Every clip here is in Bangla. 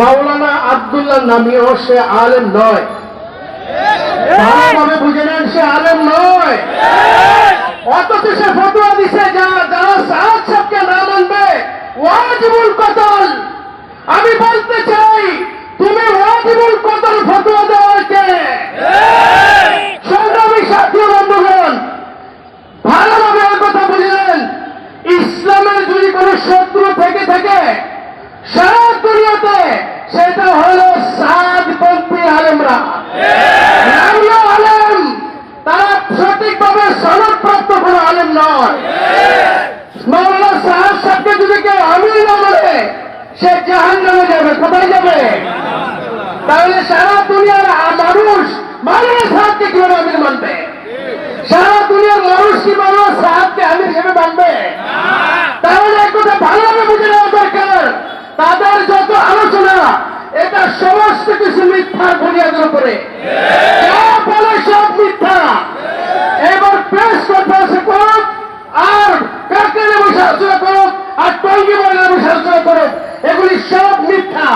মাওলানা আব্দুল্লাহ নামীয় সে আলেম নয়। বুঝে নেন সে আলেম নয়। সে দিছে যারা না মানবে, ওয়াজিবুল কতল। আমি বলতে চাই, তুমি ওয়াজিবুল কতল ফটোয়া দেওয়ার কে? সংগ্রামী সাথী বন্ধুগণ, ভালোভাবে কথা বুঝলেন ইসলামের যদি কোনো শত্রু থেকে থাকে সারা সেটা হলো সাদপন্থী আলেমরা। নামীয় আলেম, তারা সঠিকভাবে সনদপ্রাপ্ত কোনো আলেম নয়। মাওলানা সাহেব যদি কেউ আমির না বলে, সে জাহান নামে যাবে, কোথায় যাবে? তাহলে সারা দুনিয়ার মানুষ মাওলানা সাহেবকে কীভাবে আমির মানবে? সারা দুনিয়ার মানুষ কি মাওলানা সাহেবকে আমির হিসেবে মানবে? তাহলে এক কথা ভালোভাবে বুঝে নেওয়া দরকার। সব মিথ্যা।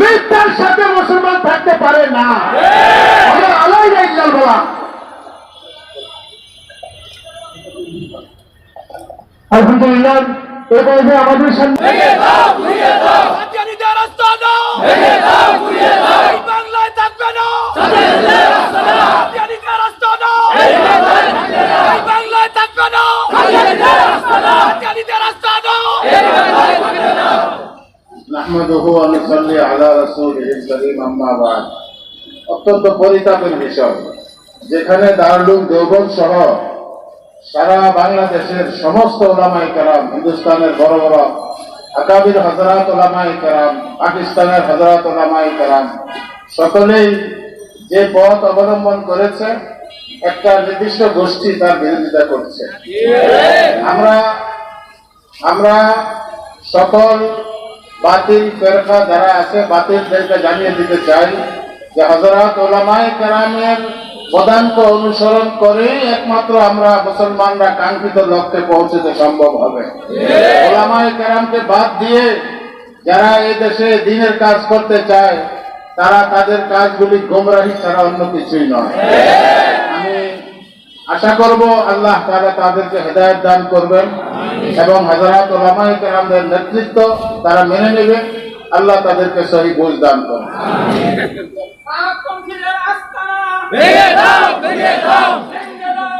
মিথ্যার সাথে মুসলমান থাকতে পারে না। আমরা আলাই যাই বলা। আলহামদুলিল্লাহ এবার আমাদের সামনে জানিতে রাস্তা দাও এই বাংলায় থাকবে না জানিতে রাস্তা দাও এই বাংলায় থাকবে না জানিতে রাস্তা দাও نحمده ونصلي على رسوله الكريم أما بعد অত্যন্ত পরিতাপের বিষয় যেখানে দারুল দেওবন্দ সহ সারা বাংলাদেশের সমস্ত ওলামাই কারাম হিন্দুস্তানের বড় বড় আকাবির হজরত ওলামাই কারাম পাকিস্তানের হজরত ওলামাই কারাম সকলেই যে পথ অবলম্বন করেছে একটা নির্দিষ্ট গোষ্ঠী তার বিরোধিতা করছে আমরা আমরা সকল বাতিল ফেরকা যারা আছে বাতিলদেরকে জানিয়ে দিতে চাই যে হজরত ওলামায় কেরামের পদাঙ্ক অনুসরণ করেই একমাত্র আমরা মুসলমানরা কাঙ্ক্ষিত লক্ষ্যে পৌঁছতে সম্ভব হবে। ওলামায় কেরামকে বাদ দিয়ে যারা এই দেশে দিনের কাজ করতে চায় তারা তাদের কাজগুলি গোমরাহি ছাড়া অন্য কিছুই নয়। আমি আশা করব আল্লাহ তাআলা তাদেরকে হেদায়ত দান করবেন। এবং হাজারাত ওলামায়ে কেরামদের নেতৃত্ব তারা মেনে নেবে। আল্লাহ তাদেরকে সহি বোঝ দান করবেন ভেঙে দাও ভেঙে দাও ভেঙে দাও